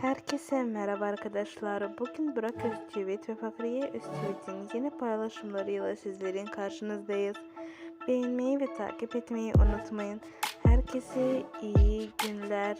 Herkese merhaba arkadaşlar. Bugün Burak Özçivit ve Fakriye Özçivit'in yeni paylaşımlarıyla sizlerin karşınızdayız. Beğenmeyi ve takip etmeyi unutmayın. Herkese iyi günler.